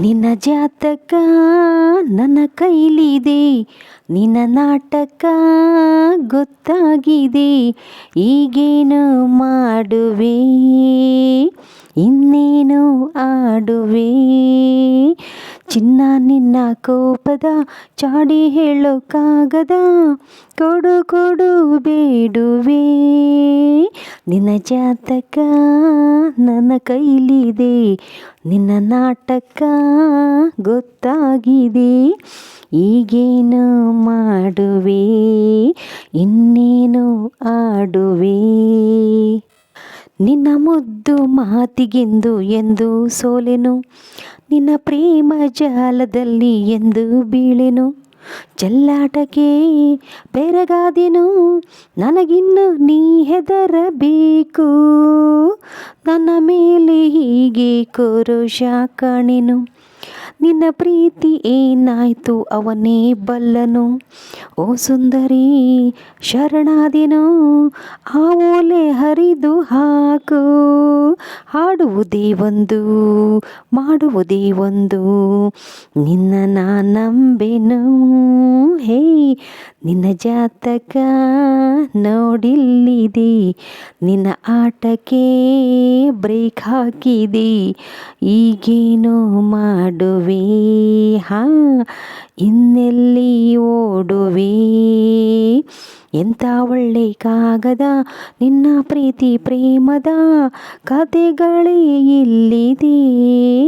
ನಿನ್ನ ಜಾತಕ ನನ್ನ ಕೈಲಿದೆ, ನಿನ್ನ ನಾಟಕ ಗೊತ್ತಾಗಿದೆ, ಈಗೇನು ಮಾಡುವೆ? ಇನ್ನೇನು ಆಡುವೆ? ಚಿನ್ನ ನಿನ್ನ ಕೋಪದ ಚಾಡಿ ಹೇಳೋಕ್ಕಾಗದ ಕೊಡು ಕೊಡು ಬೇಡುವೆ. ನಿನ್ನ ಜಾತಕ ನನ್ನ ಕೈಲಿದೆ. ನಿನ್ನ ನಾಟಕ ಗೊತ್ತಾಗಿದೆ. ಈಗೇನು ಮಾಡುವೆ? ಇನ್ನೇನು ಆಡುವೆ? ನಿನ್ನ ಮುದ್ದು ಮಾತಿಗೆಂದು ಎಂದು ಸೋಲೆನು. ನಿನ್ನ ಪ್ರೇಮ ಜಾಲದಲ್ಲಿ ಎಂದು ಬೀಳೆನು. ಚೆಲ್ಲಾಟಕ್ಕೆ ಬೆರಗಾದೆನು, ನನಗಿನ್ನು ನೀ ಹೆದರಬೇಕು. ನನ್ನ ಮೇಲೆ ಹೀಗೆ ಕೋರೋಷ ಕಾಣೆನು, ನಿನ್ನ ಪ್ರೀತಿ ಏನಾಯ್ತು ಅವನೇ ಬಲ್ಲನು. ಓ ಸುಂದರಿ, ಶರಣಾದಿನು, ಆ ಓಲೆ ಹರಿದು ಹಾಕು. ಹಾಡುವುದೇ ಒಂದು, ಮಾಡುವುದೇ ಒಂದು, ನಿನ್ನ ನಾ ನಂಬೆನು. ನಿನ್ನ ಜಾತಕ ನೋಡಿಲ್ಲಿದೆ ನಿನ್ನ ಆಟಕ್ಕೆ ಬ್ರೇಕ್ ಹಾಕಿದೆ ಈಗೇನು ಮಾಡುವೆ? ಹಾ ಇನ್ನೆಲ್ಲಿ ಎಂಥ ಒಳ್ಳೆ ಕಾಗದ? ನಿನ್ನ ಪ್ರೀತಿ ಪ್ರೇಮದ ಕತೆಗಳೇ ಇಲ್ಲಿದೆ.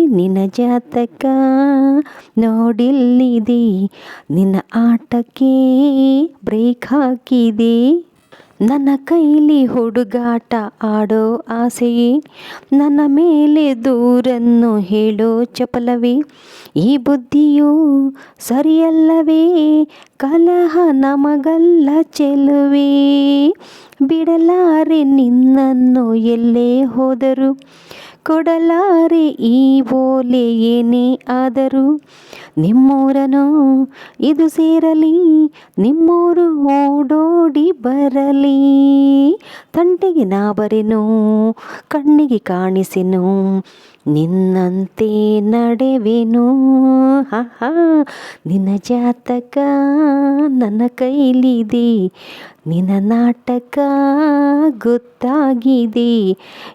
ನಿನ್ನ ಜಾತಕ ನೋಡಿಲ್ಲಿದೆ. ನಿನ್ನ ಆಟಕ್ಕೆ ಬ್ರೇಕ್ ಹಾಕಿದೆ. ನನ್ನ ಕೈಲಿ ಹುಡುಗಾಟ ಆಡೋ ಆಸೆಯೇ? ನನ್ನ ಮೇಲೆ ದೂರನ್ನು ಹೇಳೋ ಚಪಲವೇ? ಈ ಬುದ್ಧಿಯು ಸರಿಯಲ್ಲವೇ? ಕಲಹ ನಮಗಲ್ಲ ಚೆಲುವೆ? ಬಿಡಲಾರೆ ನಿನ್ನನ್ನು ಎಲ್ಲೇ ಹೋದರು? ಕೊಡಲಾರೆ ಈ ಓಲೆ ಏನೇ ಆದರೂ? ನಿಮ್ಮೂರನು? ಇದು ಸೇರಲಿ, ನಿಮ್ಮೂರು ಓಡೋಡಿ ಬರಲಿ. ತಂಟೆಗೆ ನಾ ಬರೆನು, ಕಣ್ಣಿಗೆ ಕಾಣಿಸೆನು, ನಿನ್ನಂತೆ ನಡೆವೆನು. ಹಾ ನಿನ್ನ ಜಾತಕ ನನ್ನ ಕೈಲಿದೆ, ನಿನ್ನ ನಾಟಕ ಗೊತ್ತಾಗಿದೆ,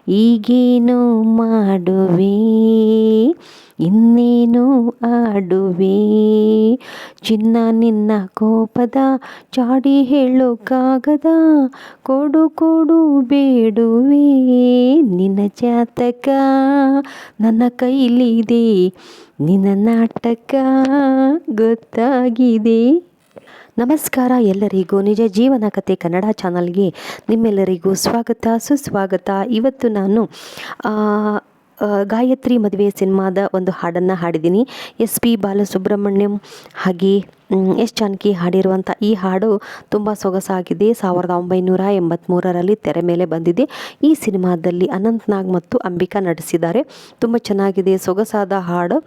ಈಗೇನು ಮಾಡುವೆ? ಇನ್ನೇನು ಆಡುವೆ? ಚಿನ್ನ ನಿನ್ನ ಕೋಪದ, ಚಾಡಿ ಹೇಳೋಕ್ಕಾಗದ ಕೊಡು ಕೊಡು ಬೇಡುವೆ. ನಿನ್ನ ಜಾತಕ ನನ್ನ ಕೈಲಿದೆ, ನಿನ್ನ ನಾಟಕ ಗೊತ್ತಾಗಿದೆ. ನಮಸ್ಕಾರ ಎಲ್ಲರಿಗೂ. ನಿಜ ಜೀವನ ಕತೆ ಕನ್ನಡ ಚಾನಲ್ಗೆ ನಿಮ್ಮೆಲ್ಲರಿಗೂ ಸ್ವಾಗತ, ಸುಸ್ವಾಗತ. ಇವತ್ತು ನಾನು ಗಾಯತ್ರಿ ಮದುವೆ ಸಿನಿಮಾದ ಒಂದು ಹಾಡನ್ನು ಹಾಡಿದ್ದೀನಿ. ಎಸ್ ಪಿ ಬಾಲಸುಬ್ರಹ್ಮಣ್ಯಂ ಹಾಗೆ ಎಸ್ ಜಾನಕಿ ಹಾಡಿರುವಂಥ ಈ ಹಾಡು ತುಂಬ ಸೊಗಸಾಗಿದೆ. ಸಾವಿರದ ಒಂಬೈನೂರ ಎಂಬತ್ತ್ಮೂರರಲ್ಲಿ ತೆರೆ ಮೇಲೆ ಬಂದಿದೆ. ಈ ಸಿನಿಮಾದಲ್ಲಿ ಅನಂತ್ನಾಗ್ ಮತ್ತು ಅಂಬಿಕಾ ನಟಿಸಿದ್ದಾರೆ. ತುಂಬ ಚೆನ್ನಾಗಿದೆ, ಸೊಗಸಾದ ಹಾಡು.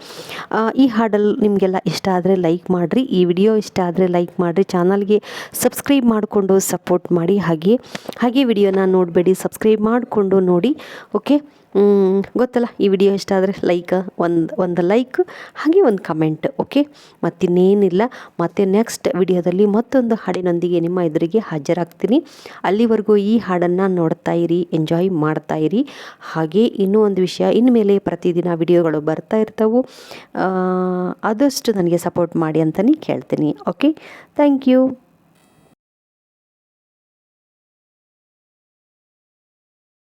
ಈ ಹಾಡಲ್ಲಿ ನಿಮಗೆಲ್ಲ ಇಷ್ಟ ಆದರೆ ಲೈಕ್ ಮಾಡಿರಿ. ಈ ವಿಡಿಯೋ ಇಷ್ಟ ಆದರೆ ಲೈಕ್ ಮಾಡಿರಿ. ಚಾನಲ್ಗೆ ಸಬ್ಸ್ಕ್ರೈಬ್ ಮಾಡಿಕೊಂಡು ಸಪೋರ್ಟ್ ಮಾಡಿ. ಹಾಗೆ ಹಾಗೆ ವಿಡಿಯೋನ ನೋಡಬೇಡಿ, ಸಬ್ಸ್ಕ್ರೈಬ್ ಮಾಡಿಕೊಂಡು ನೋಡಿ. ಓಕೆ? ಗೊತ್ತಲ್ಲ? ಈ ವಿಡಿಯೋ ಇಷ್ಟ ಆದರೆ ಲೈಕ್, ಒಂದು ಒಂದು ಲೈಕ್, ಹಾಗೆ ಒಂದು ಕಮೆಂಟ್, ಓಕೆ? ಮತ್ತಿನ್ನೇನಿಲ್ಲ. ಮತ್ತೆ ನೆಕ್ಸ್ಟ್ ವಿಡಿಯೋದಲ್ಲಿ ಮತ್ತೊಂದು ಹಾಡಿನೊಂದಿಗೆ ನಿಮ್ಮ ಎದುರಿಗೆ ಹಾಜರಾಗ್ತೀನಿ. ಅಲ್ಲಿವರೆಗೂ ಈ ಹಾಡನ್ನು ನೋಡ್ತಾ ಇರಿ ಎಂಜಾಯ್ ಮಾಡ್ತಾ ಇರಿ. ಹಾಗೆ ಇನ್ನೂ ಒಂದು ವಿಷಯ, ಇನ್ಮೇಲೆ ಪ್ರತಿದಿನ ವಿಡಿಯೋಗಳು ಬರ್ತಾ ಇರ್ತವೆ. ಆದಷ್ಟು ನನಗೆ ಸಪೋರ್ಟ್ ಮಾಡಿ ಅಂತಲೇ ಕೇಳ್ತೀನಿ. Okay thank you